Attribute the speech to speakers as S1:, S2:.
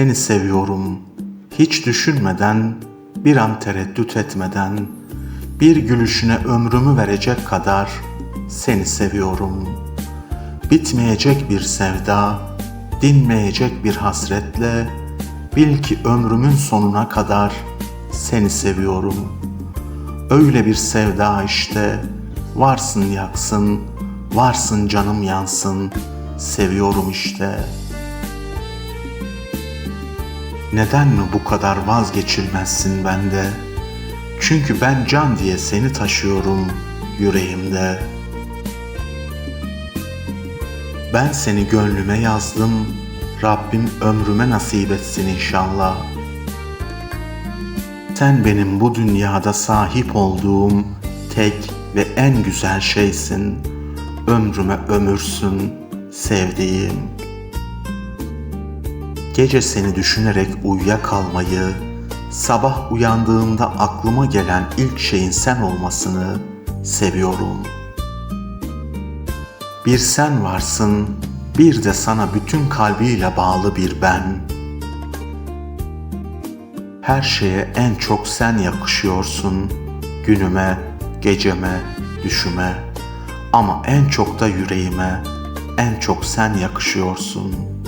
S1: Seni seviyorum. Hiç düşünmeden, bir an tereddüt etmeden, bir gülüşüne ömrümü verecek kadar seni seviyorum. Bitmeyecek bir sevda, dinmeyecek bir hasretle, bil ki ömrümün sonuna kadar seni seviyorum. Öyle bir sevda işte, varsın yaksın, varsın canım yansın, seviyorum işte.'' Neden mi bu kadar vazgeçilmezsin bende? Çünkü ben can diye seni taşıyorum yüreğimde. Ben seni gönlüme yazdım, Rabbim ömrüme nasip etsin inşallah. Sen benim bu dünyada sahip olduğum tek ve en güzel şeysin. Ömrüme ömürsün sevdiğim.'' Gece seni düşünerek uyuyakalmayı, sabah uyandığımda aklıma gelen ilk şeyin sen olmasını seviyorum. Bir sen varsın, bir de sana bütün kalbiyle bağlı bir ben. Her şeye en çok sen yakışıyorsun, günüme, geceme, düşüme. Ama en çok da yüreğime, en çok sen yakışıyorsun.''